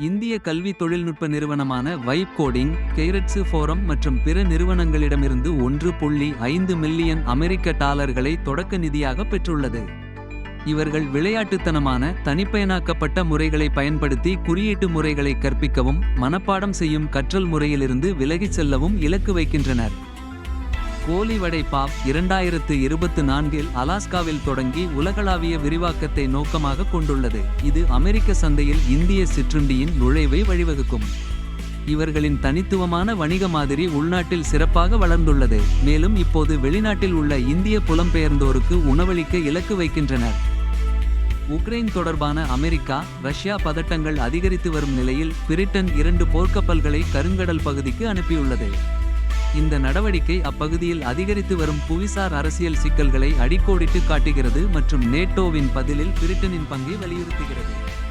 இந்திய கல்வி தொழில்நுட்ப நிறுவனமான வைப் கோடிங் கெய்ரட்ஸு ஃபோரம் மற்றும் பிற நிறுவனங்களிடமிருந்து ஒன்று புள்ளி ஐந்து மில்லியன் அமெரிக்க டாலர்களை தொடக்க நிதியாக பெற்றுள்ளது. இவர்கள் விளையாட்டுத்தனமான தனிப்பயனாக்கப்பட்ட முறைகளை பயன்படுத்தி குறியீட்டு முறைகளை கற்பிக்கவும் மனப்பாடம் செய்யும் கற்றல் முறையிலிருந்து விலகிச் செல்லவும் இலக்கு வைக்கின்றனர். கோலிவடை பாப் இரண்டாயிரத்து இருபத்து நான்கில் அலாஸ்காவில் தொடங்கி உலகளாவிய விரிவாக்கத்தை நோக்கமாக கொண்டுள்ளது. இது அமெரிக்க சந்தையில் இந்திய சிற்றுண்டியின் நுழைவை வழிவகுக்கும். இவர்களின் தனித்துவமான வணிக மாதிரி உள்நாட்டில் சிறப்பாக வளர்ந்துள்ளது. மேலும் இப்போது வெளிநாட்டில் உள்ள இந்திய புலம்பெயர்ந்தோருக்கு உணவளிக்க இலக்கு வைக்கின்றனர். உக்ரைன் தொடர்பான அமெரிக்கா ரஷ்யா பதட்டங்கள் அதிகரித்து வரும் நிலையில் பிரிட்டன் இரண்டு போர்க்கப்பல்களை கருங்கடல் பகுதிக்கு அனுப்பியுள்ளது. இந்த நடவடிக்கை அப்பகுதியில் அதிகரித்து வரும் புவிசார் அரசியல் சிக்கல்களை அடிக்கோடிட்டு காட்டுகிறது மற்றும் நேட்டோவின் பதிலில் பிரிட்டனின் பங்கை வலியுறுத்துகிறது.